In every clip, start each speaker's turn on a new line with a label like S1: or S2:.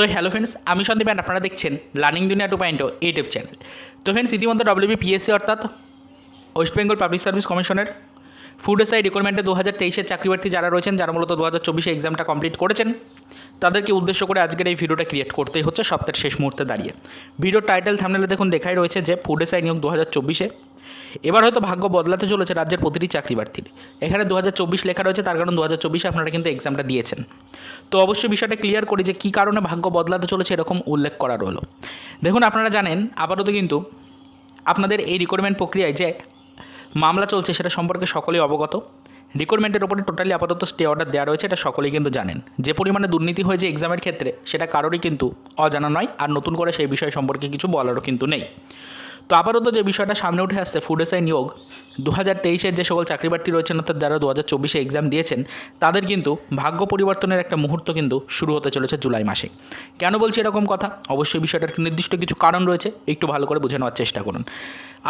S1: তো hello friends আমি Sandeep and আপনারা দেখছেন learning Duniya two point YouTube channel তো ফ্রেন্ডস ইতিমধ্যে ডব্লিউবি পিএসসি অর্থাৎ ওয়েস্ট বেঙ্গল পাবলিক সার্ভিস কমিশনের ফুড এসআই রিক্রুটমেন্টে দু হাজার তেইশের চাকরিপ্রার্থী যারা রয়েছেন, যারা মূলত দু হাজার চব্বিশে এক্সামটা কমপ্লিট করেছেন, তাদেরকে উদ্দেশ্য করে আজকের এই ভিডিওটা ক্রিয়েট করতেই হচ্ছে সপ্তাহের শেষ মুহূর্তে দাঁড়িয়ে। ভিডিওর টাইটেল থামনেলে দেখুন দেখাই রয়েছে যে ফুড এসআই নিয়োগ দু হাজার চব্বিশে। এবার হয়তো ভাগ্য বদলাতে চলেছে রাজ্যের প্রতিটি চাকরি প্রার্থীর এখানে দু হাজার চব্বিশ লেখা রয়েছে, তার কারণ দু হাজার আপনারা কিন্তু এক্সামটা দিয়েছেন। তো অবশ্যই বিষয়টা ক্লিয়ার করি যে কী কারণে ভাগ্য বদলাতে চলেছে এরকম উল্লেখ করা রইল। দেখুন, আপনারা জানেন, আপাতত কিন্তু আপনাদের এই রিক্রুটমেন্ট প্রক্রিয়ায় যে মামলা চলছে সেটা সম্পর্কে সকলেই অবগত। রিক্রুটমেন্টের ওপরে টোটালি আপাতত স্টে অর্ডার দেওয়া রয়েছে, এটা সকলেই কিন্তু জানেন। যে পরিমাণে দুর্নীতি হয়েছে এক্সামের ক্ষেত্রে, সেটা কারোরই কিন্তু অজানা নয়, আর নতুন করে সেই বিষয় সম্পর্কে কিছু বলারও কিন্তু নেই। তো আপাতত যে বিষয়টা সামনে উঠে আসছে ফুড এসআই নিয়োগ দু হাজার তেইশের যে সকল চাকরি প্রার্থী রয়েছেন, অর্থাৎ যারা দু হাজার চব্বিশে এক্সাম দিয়েছেন, তাদের কিন্তু ভাগ্য পরিবর্তনের একটা মুহূর্ত কিন্তু শুরু হতে চলেছে জুলাই মাসে। কেন বলছি এরকম কথা? অবশ্যই বিষয়টার নির্দিষ্ট কিছু কারণ রয়েছে, একটু ভালো করে বুঝে নেওয়ার চেষ্টা করুন।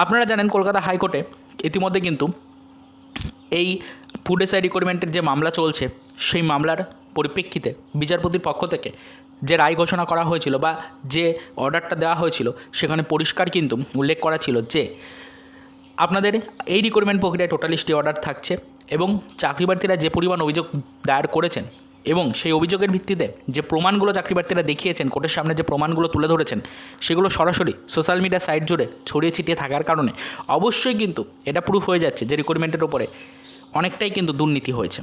S1: আপনারা জানেন কলকাতা হাইকোর্টে ইতিমধ্যে কিন্তু এই ফুড এসআই রিক্রুটমেন্টের যে মামলা চলছে, সেই মামলার পরিপ্রেক্ষিতে বিচারপতির পক্ষ থেকে যে রায় ঘোষণা করা হয়েছিল বা যে অর্ডারটা দেওয়া হয়েছিল, সেখানে পরিষ্কার কিন্তু উল্লেখ করা ছিল যে আপনাদের এই রিক্রুটমেন্ট প্রক্রিয়ায় টোটালি স্টে অর্ডার থাকছে এবং চাকরি প্রার্থীরা যে পরিমাণ অভিযোগ দায়ের করেছেন এবং সেই অভিযোগের ভিত্তিতে যে প্রমাণগুলো চাকরি প্রার্থীরা দেখিয়েছেন, কোর্টের সামনে যে প্রমাণগুলো তুলে ধরেছেন, সেগুলো সরাসরি সোশ্যাল মিডিয়া সাইট জুড়ে ছড়িয়ে ছিটিয়ে থাকার কারণে অবশ্যই কিন্তু এটা প্রুফ হয়ে যাচ্ছে যে রিক্রুটমেন্টের ওপরে অনেকটাই কিন্তু দুর্নীতি হয়েছে।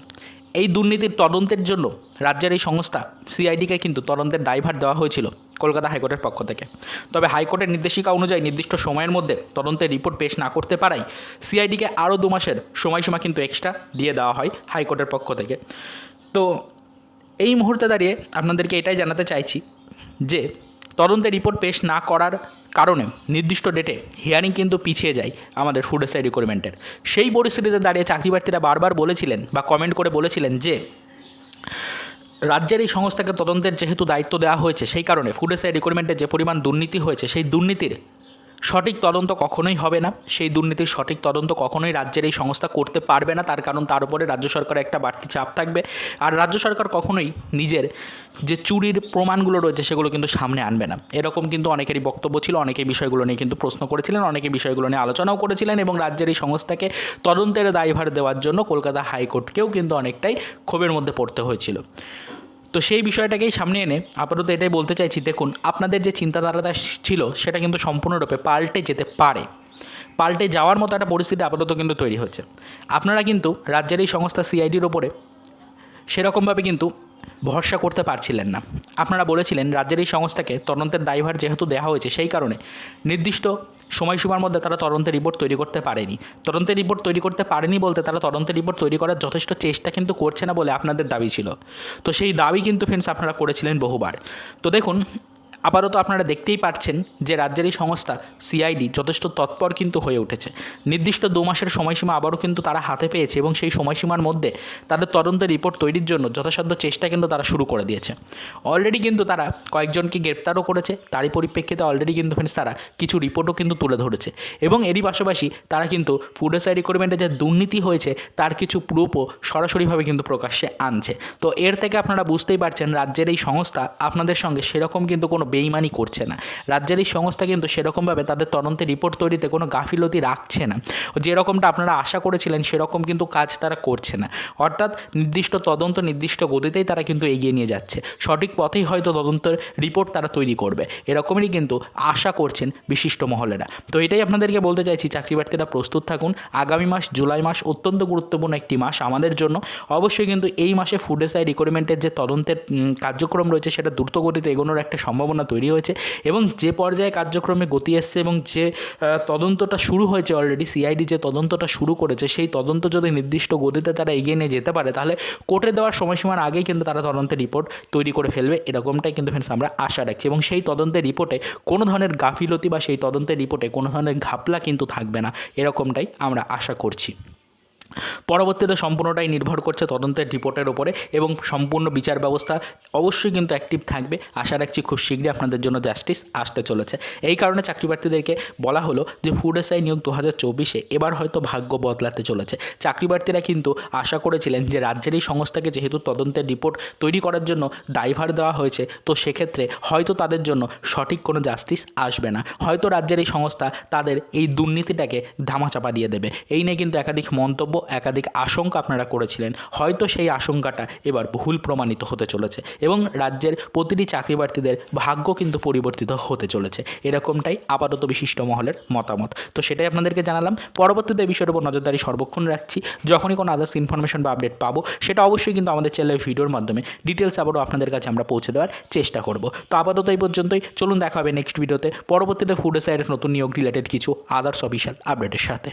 S1: এই দুর্নীতির তদন্তের জন্য রাজ্যের এই সংস্থা সিআইডিকে কিন্তু তদন্তের দায়ভার দেওয়া হয়েছিল কলকাতা হাইকোর্টের পক্ষ থেকে। তবে হাইকোর্টের নির্দেশিকা অনুযায়ী নির্দিষ্ট সময়ের মধ্যে তদন্তের রিপোর্ট পেশ না করতে পারায় সিআইডিকে আরও দু মাসের সময়সীমা কিন্তু এক্সট্রা দিয়ে দেওয়া হয় হাইকোর্টের পক্ষ থেকে। তো এই মুহূর্তে দাঁড়িয়ে আপনাদেরকে এটাই জানাতে চাইছি যে তদন্তের রিপোর্ট পেশ না করার কারণে নির্দিষ্ট ডেটে হিয়ারিং কিন্তু পিছিয়ে যায় আমাদের ফুড এসআই রিকোয়ারমেন্টের সেই পরিস্থিতিতে দাঁড়িয়ে চাকরি প্রার্থীরা বারবার বলেছিলেন বা কমেন্ট করে বলেছিলেন যে, রাজ্যের এই সংস্থাকে তদন্তের যেহেতু দায়িত্ব দেওয়া হয়েছে, সেই কারণে ফুড এসআই রিকোয়ারমেন্টের যে পরিমাণ দুর্নীতি হয়েছে, সেই দুর্নীতির সঠিক তদন্ত কখনোই হবে না। সেই দুর্নীতির সঠিক তদন্ত কখনোই রাজ্যের এই সংস্থা করতে পারবে না। তার কারণ তার উপরে রাজ্য সরকারের একটা বাড়তি চাপ থাকবে। আর রাজ্য সরকার কখনোই নিজের যে চুরির প্রমাণগুলো রয়েছে, সেগুলো কিন্তু সামনে আনবে না। এরকম কিন্তু অনেকেরই বক্তব্য ছিল, অনেকে বিষয়গুলো নিয়ে কিন্তু প্রশ্ন করেছিলেন, অনেকে বিষয়গুলো নিয়ে আলোচনাও করেছিলেন এবং রাজ্যের এই সংস্থাকে তদন্তের দায়ভার দেওয়ার জন্য কলকাতা হাইকোর্টকেও কিন্তু অনেকটাই ক্ষোভের মধ্যে পড়তে হয়েছিল। তো সেই বিষয়টাকেই সামনে এনে আপাতত এটাই বলতে চাইছি, দেখুন, আপনাদের যে চিন্তাধারাটা ছিল সেটা কিন্তু সম্পূর্ণরূপে পাল্টে যেতে পারে। পাল্টে যাওয়ার মতো একটা পরিস্থিতি আপাতত কিন্তু তৈরি হচ্ছে। আপনারা কিন্তু রাজ্যের এই সংস্থা সিআইডির ওপরে সেরকমভাবে কিন্তু ভরসা করতে পারছিলেন না। আপনারা বলেছিলেন, রাজ্যের এই সংস্থাকে তদন্তের দায়ভার যেহেতু দেওয়া হয়েছে সেই কারণে নির্দিষ্ট সময়সীমার মধ্যে তারা তদন্তের রিপোর্ট তৈরি করতে পারেনি। তদন্তের রিপোর্ট তৈরি করতে পারেনি বলতে তারা তদন্তের রিপোর্ট তৈরি করার যথেষ্ট চেষ্টা কিন্তু করছে না বলে আপনাদের দাবি ছিল। তো সেই দাবি কিন্তু ফ্রেন্ডস আপনারা করেছিলেন বহুবার। তো দেখুন আপাতত আপনারা দেখতেই পাচ্ছেন যে রাজ্যের এই সংস্থা সিআইডি যথেষ্ট তৎপর কিন্তু হয়ে উঠেছে। নির্দিষ্ট দু মাসের সময়সীমা আবারও কিন্তু তারা হাতে পেয়েছে এবং সেই সময়সীমার মধ্যে তাদের তদন্তের রিপোর্ট তৈরির জন্য যথাসাধ্য চেষ্টা কিন্তু তারা শুরু করে দিয়েছে। অলরেডি কিন্তু তারা কয়েকজনকে গ্রেপ্তারও করেছে, তারই পরিপ্রেক্ষিতে অলরেডি কিন্তু ফ্রেন্ডস তারা কিছু রিপোর্টও কিন্তু তুলে ধরেছে এবং এরই পাশাপাশি তারা কিন্তু ফুড এসআই রিক্রুটমেন্টে যে দুর্নীতি হয়েছে, তার কিছু প্রুফও সরাসরিভাবে কিন্তু প্রকাশ্যে আনছে। তো এর থেকে আপনারা বুঝতেই পারছেন রাজ্যের এই সংস্থা আপনাদের সঙ্গে সেরকম কিন্তু কোনো বেইমানি করছে না। রাজ্যের এই সংস্থা কিন্তু সেরকমভাবে তাদের তদন্তের রিপোর্ট তৈরিতে কোনো গাফিলতি রাখছে না। যেরকমটা আপনারা আশা করেছিলেন, সেরকম কিন্তু কাজ তারা করছে না। অর্থাৎ নির্দিষ্ট তদন্ত নির্দিষ্ট গতিতেই তারা কিন্তু এগিয়ে নিয়ে যাচ্ছে। সঠিক পথেই হয়তো তদন্তের রিপোর্ট তারা তৈরি করবে। এরকমই কিন্তু আশা করছেন বিশিষ্ট মহলেরা। তো এটাই আপনাদেরকে বলতে চাইছি, চাকরি প্রার্থীরা প্রস্তুত থাকুন। আগামী মাস, জুলাই মাস অত্যন্ত গুরুত্বপূর্ণ একটি মাস আমাদের জন্য। অবশ্যই কিন্তু এই মাসে ফুড এসআই রিক্রুটমেন্টের যে তদন্তের কার্যক্রম রয়েছে, সেটা দ্রুত গতিতে এগোনোর একটা সম্ভাবনা তৈরি হয়েছে এবং যে পর্যায়ে কার্যক্রমে গতি এসছে এবং যে তদন্তটা শুরু হয়েছে অলরেডি সিআইডি যে তদন্তটা শুরু করেছে, সেই তদন্ত যদি নির্দিষ্ট গতিতে তারা এগিয়ে নিয়ে যেতে পারে, তাহলে কোর্টে দেওয়ার সময়সীমার আগেই কিন্তু তারা তদন্তের রিপোর্ট তৈরি করে ফেলবে। এরকমটাই কিন্তু ফ্রেন্ডস আমরা আশা রাখছি এবং সেই তদন্তের রিপোর্টে কোনো ধরনের গাফিলতি বা সেই তদন্তের রিপোর্টে কোনো ধরনের ঘাপলা কিন্তু থাকবে না। এরকমটাই আমরা আশা করছি। পরবর্তীতে সম্পূর্ণটাই নির্ভর করছে তদন্তের রিপোর্টের ওপরে এবং সম্পূর্ণ বিচার ব্যবস্থা অবশ্যই কিন্তু অ্যাক্টিভ থাকবে। আশা রাখছি খুব শীঘ্রই আপনাদের জন্য জাস্টিস আসতে চলেছে। এই কারণে চাকরি প্রার্থীদেরকে বলা হলো যে ফুড এসআই নিয়োগ দু হাজার চব্বিশে এবার হয়তো ভাগ্য বদলাতে চলেছে। চাকরি প্রার্থীরা কিন্তু আশা করেছিলেন যে রাজ্যের এই সংস্থাকে যেহেতু তদন্তের রিপোর্ট তৈরি করার জন্য দায়ভার দেওয়া হয়েছে, তো সেক্ষেত্রে হয়তো তাদের জন্য সঠিক কোনো জাস্টিস আসবে না। হয়তো রাজ্যের এই সংস্থা তাদের এই দুর্নীতিটাকে ধামাচাপা দিয়ে দেবে। এই নিয়ে কিন্তু একাধিক মন্তব্য একাধিক আশঙ্কা আপনারা করেছিলেন। হয়তো সেই আশঙ্কাটা এবার ভুল প্রমাণিত হতে চলেছে এবং রাজ্যের প্রতিটি চাকরি প্রার্থীদের ভাগ্য কিন্তু পরিবর্তিত হতে চলেছে। এরকমটাই আপাতত বিশিষ্ট মহলের মতামত। তো সেটাই আপনাদেরকে জানালাম। পরবর্তীতে বিষয়ের উপর নজরদারি সর্বক্ষণ রাখছি। যখনই কোনো আদার্স ইনফরমেশন বা আপডেট পাবো, সেটা অবশ্যই কিন্তু আমাদের চ্যানেলের ভিডিওর মাধ্যমে ডিটেলস আবারও আপনাদের কাছে আমরা পৌঁছে দেওয়ার চেষ্টা করব। তো আপাতত এই পর্যন্তই। চলুন দেখা হবে নেক্সট ভিডিওতে পরবর্তীতে ফুড সাইডের নতুন নিয়োগ রিলেটেড কিছু আদার্স অফিসিয়াল আপডেটের সাথে।